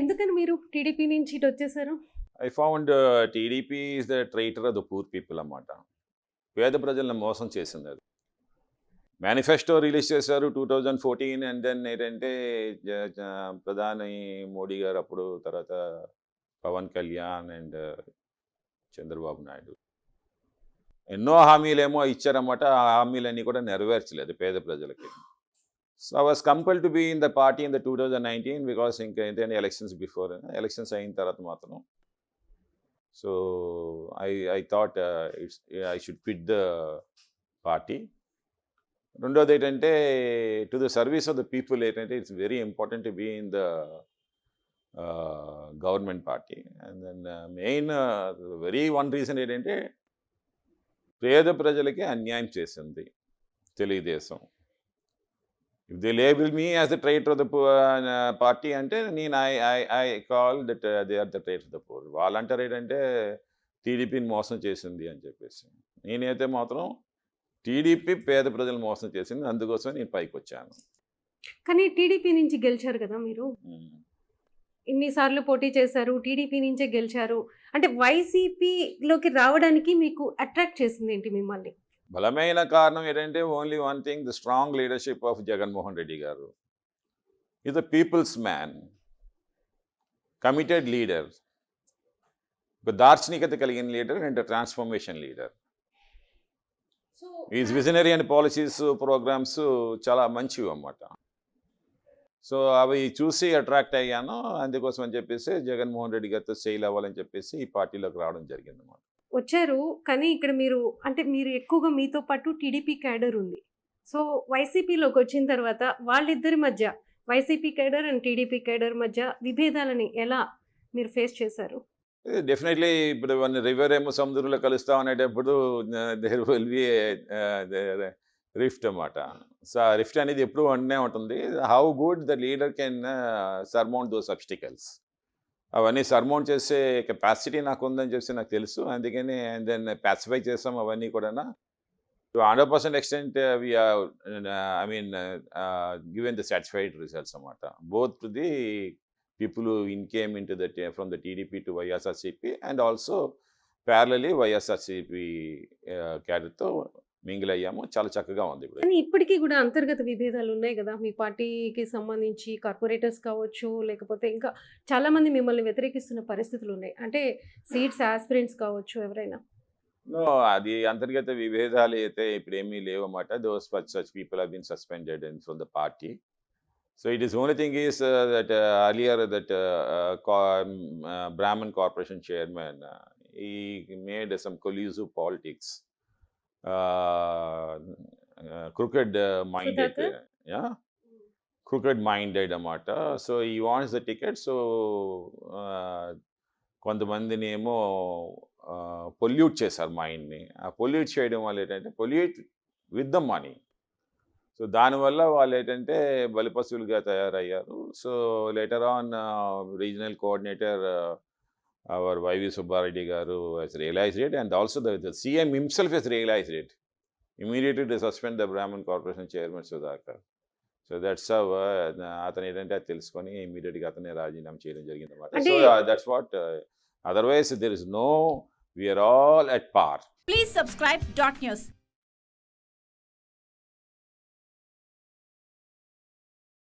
ఎందుకని మీరు టీడీపీ నుంచి ఇటు వచ్చేసారు? I found TDP is the traitor of the poor people అన్నమాట. పేద ప్రజలను మోసం చేసింది అది. మేనిఫెస్టో రిలీజ్ చేశారు two thousand fourteen and then ఏంటంటే ప్రధాని మోడీ గారు అప్పుడు తర్వాత పవన్ కళ్యాణ్ అండ్ uh, చంద్రబాబు నాయుడు. ఎన్నో హామీలేమో ఇచ్చారన్నమాట. ఆ హామీలన్నీ కూడా నెరవేర్చలేదు పేద ప్రజలకి. So I was compel to be in the party in the two thousand nineteen because ఇంకా ఏంటంటే ఎలక్షన్స్ బిఫోర్ ఎలక్షన్స్ అయిన తర్వాత మాత్రం. So I I thought it's I should quit the party రెండోది ఏంటంటే to the service of the people ఏంటంటే it's very important to be in the government party and then main very one reason ఏంటంటే పేద ప్రజలకి అన్యాయం చేసింది Telugu Desam. If they label me as the traitor of the party అంటే నేను I I I call that they are the traitor of the poor వాళ్ళంటారు ఏంటంటే టీడీపీని మోసం చేసింది అని చెప్పేసి. నేనైతే మాత్రం టీడీపీ పేద ప్రజలు మోసం చేసింది అందుకోసం నేను పైకి వచ్చాను. కానీ టీడీపీ నుంచి గెలిచారు కదా మీరు. ఇన్నిసార్లు పోటీ చేశారు టీడీపీ నుంచే గెలిచారు. అంటే వైసీపీలోకి రావడానికి మీకు అట్రాక్ట్ చేసింది ఏంటి మిమ్మల్ని? బలమైన కారణం ఏంటంటే only one thing the strong leadership of Jaganmohan Reddy గారు. Is the people's man committed leader ఒక దార్శనికత కలిగిన leader and transformation leader is visionary and policies programs చాలా మంచివి అన్నమాట. సో అవి చూసి అట్రాక్ట్ అయ్యాను. అందుకోసం అని చెప్పేసి జగన్మోహన్ రెడ్డి గారితో సెయిల్ అవ్వాలని చెప్పేసి ఈ పార్టీలోకి రావడం జరిగింది అన్నమాట వచ్చారు. కానీ ఇక్కడ మీరు అంటే మీరు ఎక్కువగా మీతో పాటు టీడీపీ క్యాడర్ ఉంది. సో వైసీపీలోకి వచ్చిన తర్వాత వాళ్ళిద్దరి మధ్య YCP cadre and TDP cadre మధ్య విభేదాలని ఎలా మీరు ఫేస్ చేశారు? డెఫినెట్లీ ఇప్పుడు వన్ రివర్ ఏమో సముద్రంలో కలుస్తాం అనేటప్పుడు దేర్ విల్ బి రిఫ్ట్ అన్నమాట. సో రిఫ్ట్ అనేది ఎప్పుడు ఉండే ఉంటుంది. How good the leader can surmount those obstacles అవన్నీ సర్మౌంట్ చేసే కెపాసిటీ నాకు ఉందని చెప్పి నాకు తెలుసు. అందుకని అండ్ దెన్ పాసిఫై చేసాం అవన్నీ కూడా hundred percent extent we I mean given the satisfied results అన్నమాట. Both to the people in came in came into from the TDP to YSRCP and also and YSRCP క్యాడర్తో mingle అయ్యాము చాలా చక్కగా ఉంది ఇప్పుడు. కానీ ఇప్పటికీ కూడా అంతర్గత విభేదాలు ఉన్నాయి కదా. మీ పార్టీకి సంబంధించి కార్పొరేటర్స్ కావచ్చు లేకపోతే ఇంకా చాలా మంది మిమ్మల్ని వ్యతిరేకిస్తున్న పరిస్థితులు ఉన్నాయి. అంటే సీట్స్ ఆస్పిరెంట్స్ కావచ్చు ఎవరైనా. అది అంతర్గత విభేదాలు అయితే ఇప్పుడు ఏమీ లేవన్నమాట. Those such people have been suspended in from the party so it is only thing is that earlier that Brahmin corporation chairman he made some collusive politics cricket minded? Yeah? Cricket minded అన్నమాట. So he wants the ticket. So కొంతమందిని ఏమో pollute చేశారు మైండ్ని. ఆ pollute చేయడం వల్ల ఏంటంటే pollute with the money. So దానివల్ల వాళ్ళు ఏంటంటే బలిపశువులుగా తయారయ్యారు. So later on regional coordinator our YV Subba Reddy గారు he's realized it and also the CM himself he's realized it immediately to suspend the Brahmin corporation chairman Sudhakar so that's అతను ఏంటంటే అది తెలుసుకొని ఇమీడియట్గా అతనే రాజీనామా చేయడం జరిగింది అనమాట so that's what otherwise there is no we are all at par Please subscribe dot news.